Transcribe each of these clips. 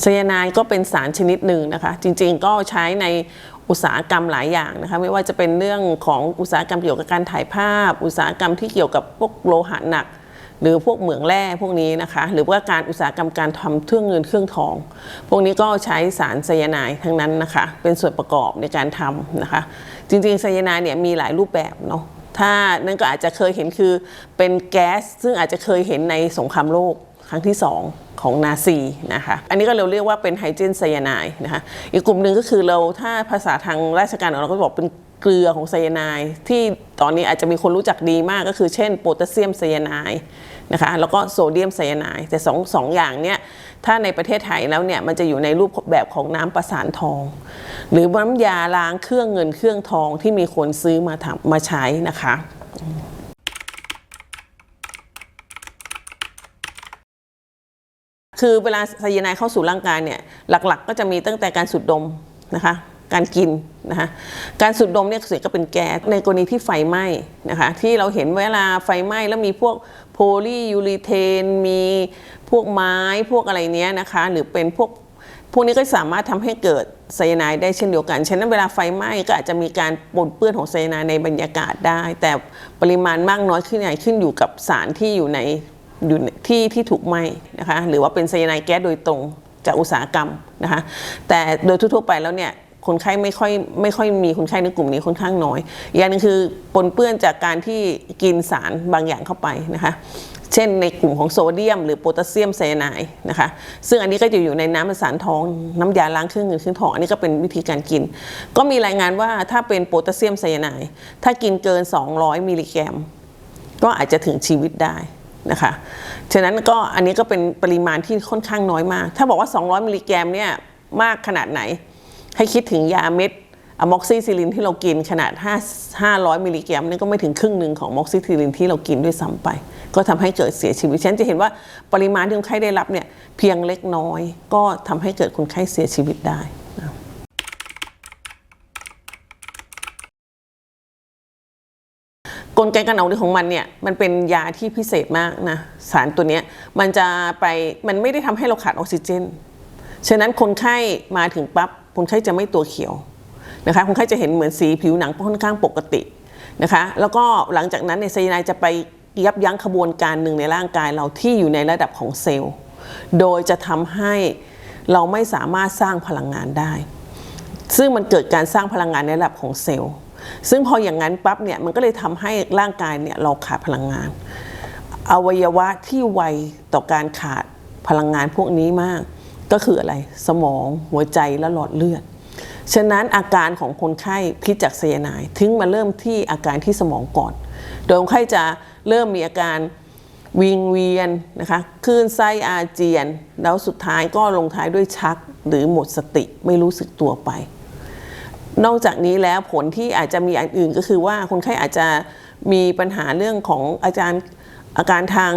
ไซยาไนด์ก็เป็นสารชนิดหนึ่งนะคะ จริงๆก็ใช้ในอุตสาหกรรมหลายอย่างนะคะไม่ว่าจะเป็นเรื่องของอุตสาหกรรมเกี่ยวกับการถ่ายภาพ อุตสาหกรรมที่เกี่ยวกับพวกโลหะหนัก หรือพวกเหมืองแร่พวกนี้นะคะ หรือว่าการอุตสาหกรรมการทำเครื่องเงินเครื่องทอง พวกนี้ก็ใช้สารไซยาไนด์ทั้งนั้นนะคะ เป็นส่วนประกอบในการทำนะคะ จริงๆไซยาไนด์เนี่ยมีหลายรูปแบบเนาะถ้านั่นก็อาจจะเคยเห็นคือเป็นแก๊ส ซึ่งอาจจะเคยเห็นในสงครามโลก ครั้งที่ 2 ของนาซีนะคะ อันนี้ก็เราเรียกว่าเป็นไฮเดรนไซยาไนด์นะคะอีกกลุ่มหนึ่งก็คือเราถ้าภาษาทางราชการของเราก็บอกเป็นเกลือของไซยาไนด์ที่ตอนนี้อาจจะมีคนรู้จักดีมากก็คือเช่นโพแทสเซียมไซยาไนด์นะคะแล้วก็โซเดียมไซยาไนด์แต่สองสองอย่างเนี้ยถ้าในประเทศไทยแล้วเนี่ยมันจะอยู่ในรูปแบบของน้ำประสานทอง หรือน้ำยาล้างเครื่องเงินเครื่องทองที่มีคนซื้อมาทำมาใช้นะคะ คือเวลาไซยาไนด์เข้าสู่ร่างกายเนี่ยหลักๆ ก็จะมีตั้งแต่การสูดดมนะคะการกินนะคะการสูดดมเนี่ยส่วนใหญ่ก็เป็นแก๊สในกรณีที่ไฟไหม้นะคะที่เราเห็นเวลาไฟไหม้แล้วมีพวกโพลียูรีเทน มีพวกไม้พวกอะไรเนี้ยนะคะหรือเป็นพวกพวกนี้ก็สามารถทำให้เกิดไซยาไนด์ได้เช่นเดียวกัน ฉะนั้นเวลาไฟไหม้ก็อาจจะมีการปนเปื้อนของไซยาไนด์ในบรรยากาศได้ แต่ปริมาณมากน้อยขึ้นใหญ่ขึ้นอยู่กับสารที่อยู่ใน อยู่ที่ที่ถูกไหมนะคะหรือว่าเป็นไซยาไนด์แก๊สโดยตรงจากอุตสาหกรรมนะคะแต่โดยทั่วไปแล้วเนี่ยคนไข้ไม่ค่อยไม่ค่อยมีคนไข้ในกลุ่มนี้ค่อนข้างน้อยอย่างหนึงคือปนเปื้อนจากการที่กินสารบางอย่างเข้าไปนะคะเช่นในกลุ่มของโซเดียม หรือโพแทสเซียมไซยาไนด์นะคะซึ่งอันนี้ก็จะอยู่ในน้ำประสานท้องน้ำยาล้างเครื่องเงินเครื่องทองอันนี้ก็เป็นวิธีการกิน ก็มีรายงานว่าถ้าเป็นโพแทสเซียมไซยาไนด์ถ้ากินเกิน 200 มิลลิกรัมก็อาจจะถึงชีวิตได้ นะคะ ฉะนั้นก็อันนี้ก็เป็นปริมาณที่ค่อนข้างน้อยมาก ถ้าบอกว่า 200 มิลลิกรัมเนี่ยมากขนาดไหน ให้คิดถึงยาเม็ดอะม็อกซิซิลินที่เรากินขนาด 5 500 มิลลิกรัมนี่ก็ไม่ถึงครึ่งหนึ่งของม็อกซิซิลินที่เรากินด้วยซ้ำไป ก็ทำให้เกิดเสียชีวิต ฉะนั้นจะเห็นว่าปริมาณที่คนไข้ได้รับเนี่ยเพียงเล็กน้อย ก็ทำให้เกิดคนไข้เสียชีวิตได้นะ กลไกการออกฤทธิ์ของมันเนี่ยมันเป็นยาที่พิเศษมากนะสารตัวนี้มันจะไปมันไม่ได้ทำให้เราขาดออกซิเจน ฉะนั้นคนไข้มาถึงปั๊บคนไข้จะไม่ตัวเขียวนะคะคนไข้จะเห็นเหมือนสีผิวหนังค่อนข้างปกตินะคะแล้วก็หลังจากนั้นเนี่ยไซยาไนด์จะไปยับยั้งขบวนการหนึ่งในร่างกายเราที่อยู่ในระดับของเซลล์ โดยจะทำให้เราไม่สามารถสร้างพลังงานได้ ซึ่งมันเกิดการสร้างพลังงานในระดับของเซลล์ ซึ่งพออย่างนั้นปั๊บเนี่ยมันก็เลยทำให้ร่างกายเนี่ยเราขาดพลังงาน อวัยวะที่ไวต่อการขาดพลังงานพวกนี้มาก ก็คืออะไรสมองหัวใจและหลอดเลือด ฉะนั้นอาการของคนไข้พิษจากไซยาไนด์ถึงมาเริ่มที่อาการที่สมองก่อน โดยคนไข้จะเริ่มมีอาการวิงเวียนนะคะคลื่นไส้อาเจียน แล้วสุดท้ายก็ลงท้ายด้วยชักหรือหมดสติไม่รู้สึกตัวไป นอกจากนี้แล้วผลที่อาจจะมีอันอื่นก็คือว่าคนไข้อาจจะมีปัญหาเรื่องของอาจารย์อาการทาง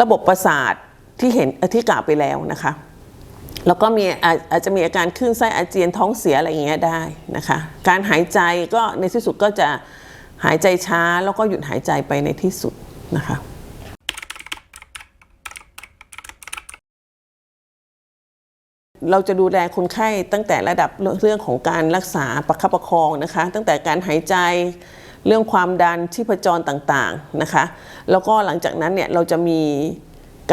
ระบบประสาทที่เห็นที่กล่าวไปแล้วนะคะ แล้วก็มีอาอาจจะมีอาการคลื่นไส้อาเจียนท้องเสียอะไรอย่างเงี้ยได้นะคะ การหายใจก็ในที่สุดก็จะหายใจช้าแล้วก็หยุดหายใจไปในที่สุดนะคะ เราจะดูแลคนไข้ตั้งแต่ระดับเรื่องของการรักษาประคับประคองนะคะ ตั้งแต่การหายใจเรื่องความดันที่ประจรต่างๆนะคะ แล้วก็หลังจากนั้นเนี่ยเราจะมี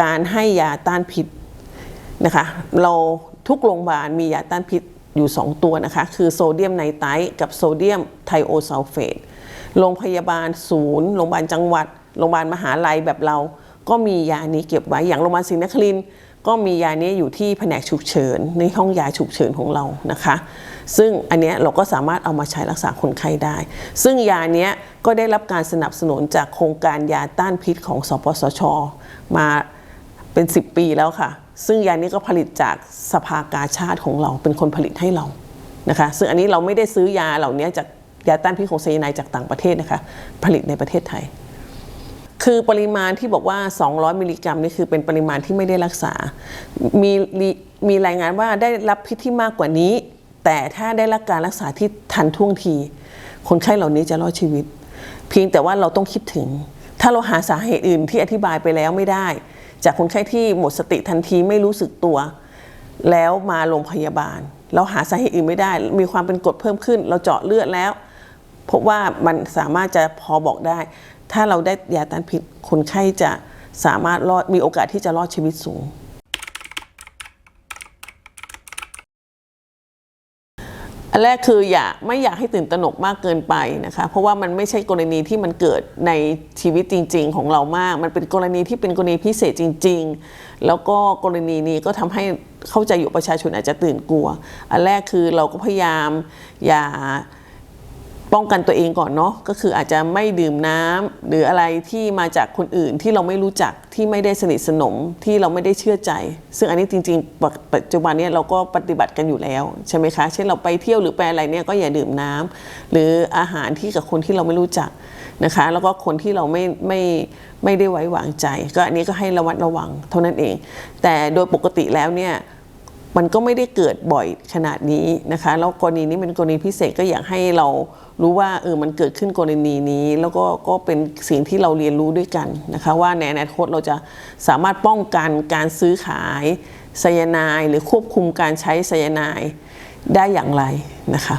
การให้ยาต้านพิษนะคะ เราทุกโรงพยาบาลมียาต้านพิษอยู่ 2 ตัวนะคะ คือโซเดียมไนไตร์กับโซเดียมไทโอซัลเฟตโรงพยาบาลศูนย์โรงพยาบาลจังหวัดโรงพยาบาลมหาลัยแบบเราก็มียานี้เก็บไว้อย่างโรงพยาบาลศรีนครินทร์ ก็มียานี้อยู่ที่แผนกฉุกเฉินในห้องยาฉุกเฉินของเรานะคะ ซึ่งอันเนี้ยเราก็สามารถเอามาใช้รักษาคนไข้ได้ ซึ่งยาเนี้ยก็ได้รับการสนับสนุนจากโครงการยาต้านพิษของสปสช มาเป็น 10 ปีแล้วค่ะ ซึ่งยานี้ก็ผลิตจากสภากาชาติของเราเป็นคนผลิตให้เรานะคะ ซึ่งอันนี้เราไม่ได้ซื้อยาเหล่านี้จากยาต้านพิษของไซยาไนจากต่างประเทศนะคะ ผลิตในประเทศไทย คือปริมาณที่บอกว่า 200 มิลลิกรัมนี่คือเป็นปริมาณที่ไม่ได้รักษา มีมีรายงานว่าได้รับพิษที่มากกว่านี้ แต่ถ้าได้รับการรักษาที่ทันท่วงที คนไข้เหล่านี้จะรอดชีวิต เพียงแต่ว่าเราต้องคิดถึง ถ้าเราหาสาเหตุอื่นที่อธิบายไปแล้วไม่ได้ จากคนไข้ที่หมดสติทันทีไม่รู้สึกตัว แล้วมาโรงพยาบาล เราหาสาเหตุอื่นไม่ได้ มีความเป็นกรดเพิ่มขึ้น เราเจาะเลือดแล้วพบว่ามันสามารถจะพอบอกได้ ถ้าเราได้ยาต้านพิษคนไข้จะสามารถรอดมีโอกาสที่จะรอดชีวิตสูง อันแรกคืออย่าไม่อยากให้ตื่นตระหนกมากเกินไปนะคะ เพราะว่ามันไม่ใช่กรณีที่มันเกิดในชีวิตจริง ๆ ของเรามาก มันเป็นกรณีที่เป็นกรณีพิเศษจริง ๆ แล้วก็กรณีนี้ก็ทำให้เข้าใจอยู่ประชาชนอาจจะตื่นกลัว อันแรกคือเราก็พยายามอย่า ป้องกันตัวเองก่อนเนาะก็คืออาจจะไม่ดื่มน้ำหรืออะไรที่มาจากคนอื่นที่เราไม่รู้จักที่ไม่ได้สนิทสนมที่เราไม่ได้เชื่อใจ ซึ่งอันนี้จริง ๆ ปัจปัจจุบันเนี้เราก็ปฏิบัติกันอยู่แล้วใช่ไหมคะเช่นเราไปเที่ยวหรือไปอะไรเนี่ยก็อย่าดื่มน้ำหรืออาหารที่กับคนที่เราไม่รู้จักนะคะ แล้วก็คนที่เราไม่ไม่ไม่ได้ไว้วางใจ ก็อันนี้ก็ให้ระวัดระวังเท่านั้นเอง แต่โดยปกติแล้วเนี่ย มันก็ไม่ได้เกิดบ่อยขนาดนี้นะคะ แล้วกรณีนี้เป็นกรณีพิเศษก็อยากให้เรารู้ว่าเออมันเกิดขึ้นกรณีนี้ แล้วก็ก็เป็นสิ่งที่เราเรียนรู้ด้วยกันนะคะ ว่าในอนาคตเราจะสามารถป้องกันการซื้อขายไซยาไนหรือควบคุมการใช้ไซยาไนได้อย่างไรนะคะ